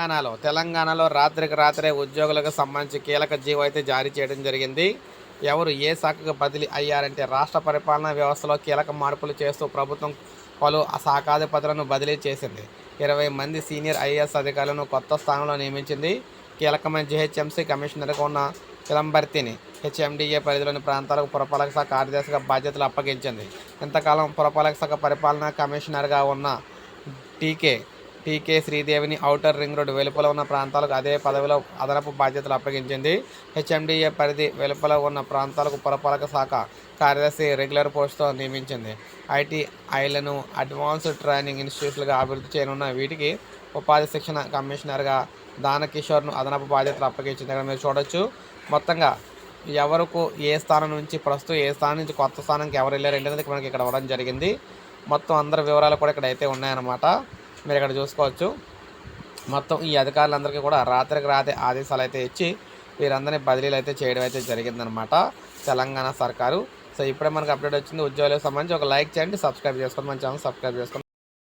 తెలంగాణలో తెలంగాణలో రాత్రికి రాత్రే ఉద్యోగులకు సంబంధించి కీలక జీవో అయితే జారీ చేయడం జరిగింది. ఎవరు ఏ శాఖకు బదిలీ అయ్యారంటే రాష్ట్ర పరిపాలనా వ్యవస్థలో కీలక మార్పులు చేస్తూ ప్రభుత్వం పలు శాఖాధిపతులను బదిలీ చేసింది. ఇరవై మంది సీనియర్ ఐఏఎస్ అధికారులను కొత్త స్థానంలో నియమించింది. కీలకమైన జిహెచ్ఎంసీ కమిషనర్గా ఉన్న చిలంబర్తిని హెచ్ఎండిఏ పరిధిలోని ప్రాంతాలకు పురపాలక శాఖ కార్యదర్శిగా బాధ్యతలు అప్పగించింది. ఇంతకాలం పురపాలక శాఖ పరిపాలనా కమిషనర్గా ఉన్న టీకే టీకే శ్రీదేవిని ఔటర్ రింగ్ రోడ్డు వెలుపల ఉన్న ప్రాంతాలకు అదే పదవిలో అదనపు బాధ్యతలు అప్పగించింది. హెచ్ఎండిఏ పరిధి వెలుపల ఉన్న ప్రాంతాలకు పురపాలక శాఖ కార్యదర్శి రెగ్యులర్ పోస్టుతో నియమించింది. ఐటీ ఐలను అడ్వాన్స్డ్ ట్రైనింగ్ ఇన్స్టిట్యూట్లుగా అభివృద్ధి చేయనున్న వీటికి ఉపాధి శిక్షణ కమిషనర్గా దానకిషోర్ను అదనపు బాధ్యతలు అప్పగించింది. ఇక్కడ మీరు చూడొచ్చు మొత్తంగా ఎవరికి ఏ స్థానం నుంచి ప్రస్తుతం ఏ స్థానం నుంచి కొత్త స్థానానికి ఎవరు వెళ్ళారు అనేది మనకి ఇక్కడ ఇవ్వడం జరిగింది. మొత్తం అందరి వివరాలు కూడా ఇక్కడ అయితే ఉన్నాయన్నమాట. మీరు ఇక్కడ చూసుకోవచ్చు. మొత్తం ఈ అధికారులందరికీ కూడా రాత్రికి రాత్రి ఆదేశాలు అయితే ఇచ్చి వీరందరినీ బదిలీలు అయితే చేయడం అయితే జరిగిందనమాట తెలంగాణ సర్కారు. సో ఇప్పుడే మనకు అప్డేట్ వచ్చింది. ఉద్యోగులకు సంబంధించి ఒక లైక్ చేయండి సబ్స్క్రైబ్ చేసుకోండి మన ఛానల్ సబ్స్క్రైబ్ చేసుకోండి.